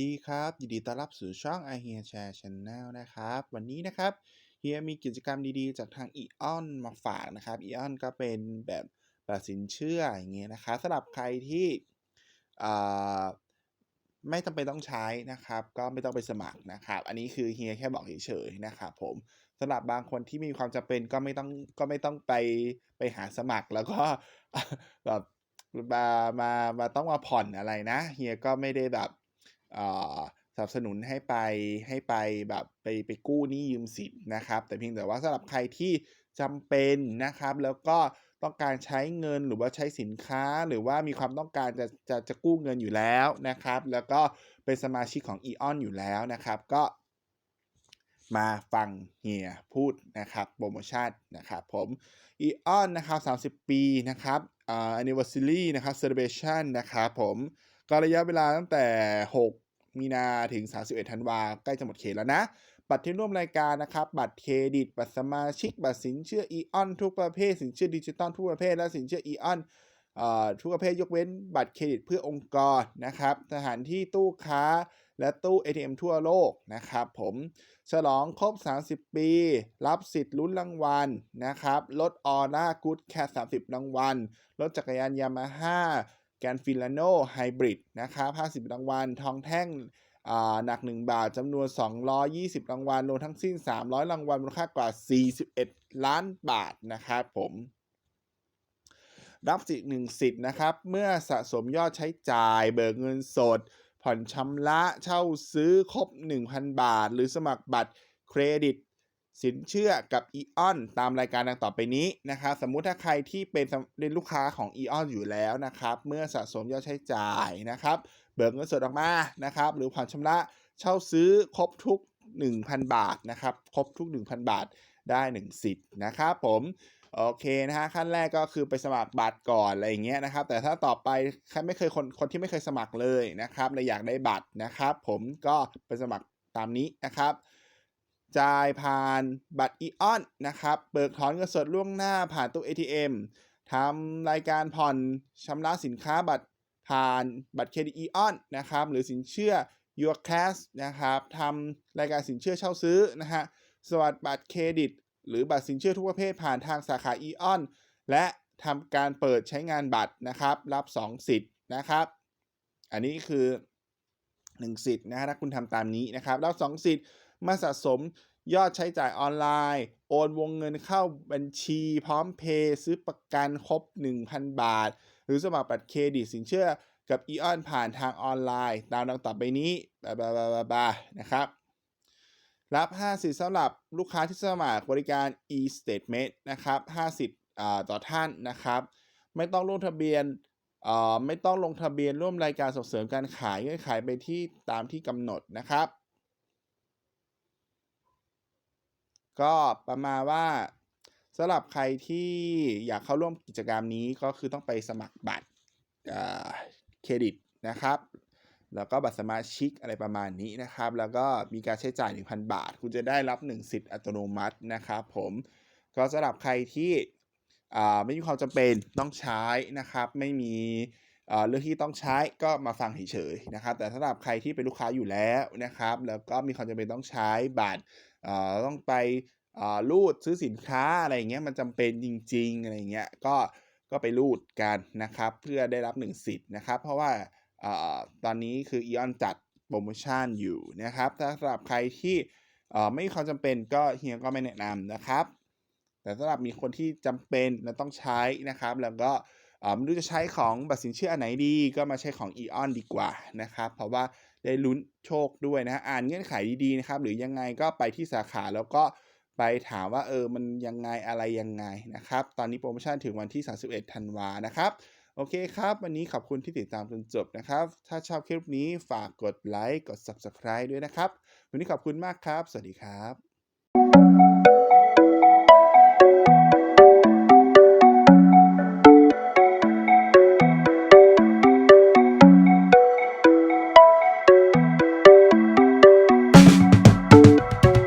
ดีครับ ยินดีต้อนรับสู่ช่อง i h e a Share Channel นะครับ วันนี้นะครับเฮียมีกิจกรรมดีๆ จากทาง EON มาฝากนะครับ EON ก็เป็นแบบแบบสินเชื่ออย่างเงี้ยนะครับสำหรับใครที่ไม่จำเป็นต้องใช้นะครับ ก็ไม่ต้องไปสมัครนะครับ อันนี้คือเฮียแค่บอกเฉยๆนะครับผมสำหรับบางคนที่มีความจำเป็นก็ไม่ต้องก็ไม่ต้องไปไปหาสมัครแล้วก็แบบมามามาต้องมาผ่อนอะไรนะเฮียก็ไม่ได้แบบ สนับสนุนให้ไปให้ไปแบบไปไปกู้หนี้ยืมสินนะครับ แต่เพียงแต่ว่าสำหรับใครที่จำเป็นนะครับ แล้วก็ต้องการใช้เงินหรือว่าใช้สินค้าหรือว่ามีความต้องการจะจะจะกู้เงินอยู่แล้วนะครับ แล้วก็เป็นสมาชิกของ EON อยู่แล้วนะครับ ก็มาฟังเฮียพูดนะครับโปรโมชั่นนะครับผม EON นะครับ30 ปีนะครับอ่า anniversary นะครับ celebration นะครับผมก็ระยะเวลาตั้งแต่ 6 มีนาถึง 31 ธันวาใกล้จะหมดเขตแล้วนะ บัตรที่ร่วมรายการนะครับ บัตรเครดิต บัตรสมาชิก บัตรสินเชื่อ EON ทุกประเภท สินเชื่อดิจิตอลทุกประเภท และสินเชื่อ EON เอ่อทุกประเภทยกเว้นบัตรเครดิตเพื่อองค์กรนะครับ สถานที่ตู้ค้าและตู้ ATM ทั่วโลกนะครับผม ฉลองครบ 30 ปี รับสิทธิ์ลุ้นรางวัลนะครับรถออร่ากู๊ดแคท30 รางวัล รถจักรยานยามาฮ่า กนฟิลาโนไฮบริดนะครับ50 รางวัล ทองแท่งหนัก 1 บาทจำนวน 220 รางวัลรวมทั้งสิ้น 300 รางวัลมูลค่ากว่า 41 ล้านบาทนะครับผมรับสิทธิ์หนึ่งสิทธิ์นะครับ เมื่อสะสมยอดใช้จ่าย เบิกเงินสด ผ่อนชำระเช่าซื้อครบ 1,000 บาท หรือสมัครบัตรเครดิต สินเชื่อกับ EON ตามรายการดังต่อไปนี้นะครับ สมมุติถ้าใครที่เป็นเป็นลูกค้าของ EON อยู่แล้วนะครับ เมื่อสะสมยอดใช้จ่ายนะครับ เบิกเงินสดออกมานะครับ หรือผ่อนชำระเช่าซื้อครบทุก 1,000 บาทนะครับ ครบทุก 1,000 บาทได้1สิทธิ์นะครับผมโอเคนะฮะขั้นแรกก็คือไปสมัครบัตรก่อนอะไรอย่างเงี้ยนะครับ แต่ถ้าต่อไปใครไม่เคยคนคนที่ไม่เคยสมัครเลยนะครับเลยอยากได้บัตรนะครับ ผมก็ไปสมัครตามนี้นะครับ จ่ายผ่านบัตร EON นนะครับเบิกถอนเงินสดล่วงหน้าผ่านตู้ ATM ทำรายการผ่อนชำระสินค้าบัตรผ่านบัตรเครดิต EON นนะครับหรือสินเชื่อ Your Cash นะครับทำรายการสินเชื่อเช่าซื้อนะฮะสวัสดบัตรเครดิต หรือบัตรสินเชื่อทุกประเภทผ่านทางสาขา EON และทำการเปิดใช้งานบัตรนะครับ รับ 2 สิทธิ์นะครับ อันนี้คือ 1 สิทธิ์นะฮะถ้าคุณทำตามนี้นะครับแล้ว2สิทธิ์ มาสะสมยอดใช้จ่ายออนไลน์ โอนวงเงินเข้าบัญชีพร้อมเพย์ซื้อประกันครบ 1,000 บาท หรือสมัครบัตรเครดิตสินเชื่อกับ EON ผ่านทางออนไลน์ ตามดังต่อไปนี้บาบาบาบาบานะครับรับ5สิทธิ์สำหรับลูกค้าที่สมัครบริการ e-statement นะครับ5สิทธิ์อ่าต่อท่านนะครับ ไม่ต้องลงทะเบียนเอ่อไม่ต้องลงทะเบียนร่วมรายการส่งเสริมการขายเงื่อนไขไปที่ตามที่กำหนดนะครับ ก็ประมาณว่าสำหรับใครที่อยากเข้าร่วมกิจกรรมนี้ก็คือต้องไปสมัครบัตรเครดิตนะครับ แล้วก็บัตรสมาชิกอะไรประมาณนี้นะครับ แล้วก็มีการใช้จ่าย 1,000 บาท คุณจะได้รับ 1 สิทธิ์อัตโนมัตินะครับผมก็สำหรับใครที่ไม่มีความจำเป็นต้องใช้นะครับ ไม่มี เรื่องที่ต้องใช้ก็มาฟังเฉยๆนะครับ แต่สำหรับใครที่เป็นลูกค้าอยู่แล้วนะครับ แล้วก็มีความจำเป็นต้องใช้บัตรต้องไปรูดซื้อสินค้าอะไรเงี้ยมันจำเป็นจริง ๆ อะไรเงี้ยก็ก็ไปรูดกันนะครับ เพื่อได้รับ1สิทธิ์นะครับ เพราะว่าอตอนนี้คือ EON จัดโปรโมชั่นอยู่นะครับ ถ้าสำหรับใครที่ไม่มีความจำเป็นก็เฮียก็ไม่แนะนำนะครับ แต่สำหรับมีคนที่จำเป็นและต้องใช้นะครับ แล้วก็ ไม่รู้จะใช้ของบัตรสินเชื่ออันไหนดี ก็มาใช้ของ EON ดีกว่านะครับ เพราะว่าได้ลุ้นโชคด้วยนะฮะอ่านเงื่อนไขดีๆนะครับ หรือยังไงก็ไปที่สาขาแล้วก็ไปถามว่าเออมันยังไงอะไรยังไงนะครับ ตอนนี้โปรโมชั่นถึงวันที่ 31 ธันวานะครับ โอเคครับ วันนี้ขอบคุณที่ติดตามจนจบนะครับ ถ้าชอบคลิปนี้ฝากกดไลค์กด Subscribe ด้วยนะครับ วันนี้ขอบคุณมากครับ สวัสดีครับ